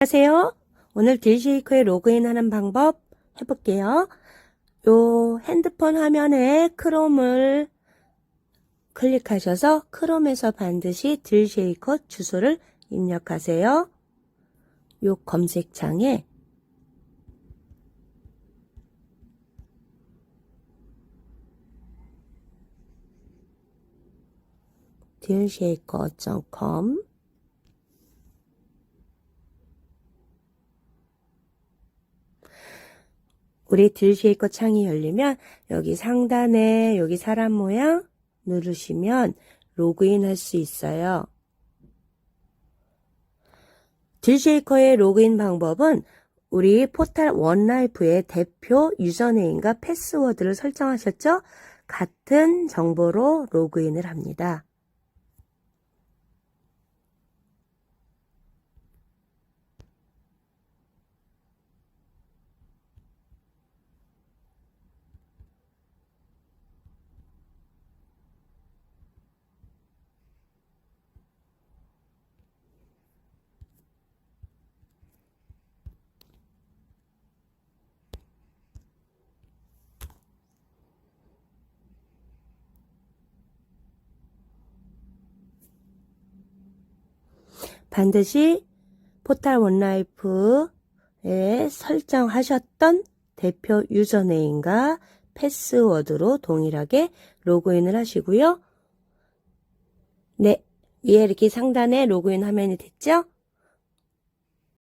안녕하세요. 오늘 딜쉐이커에 로그인하는 방법 해볼게요. 요 핸드폰 화면에 크롬을 클릭하셔서 크롬에서 반드시 딜쉐이커 주소를 입력하세요. 요 검색창에 딜쉐이커.com 우리 딜쉐이커 창이 열리면 여기 상단에 여기 사람 모양 누르시면 로그인 할 수 있어요. 딜쉐이커의 로그인 방법은 우리 포탈 원라이프의 대표 유저네임과 패스워드를 설정하셨죠? 같은 정보로 로그인을 합니다. 반드시 포탈 원라이프에 설정하셨던 대표 유저네임과 패스워드로 동일하게 로그인을 하시고요. 네, 위에 이렇게 상단에 로그인 화면이 됐죠?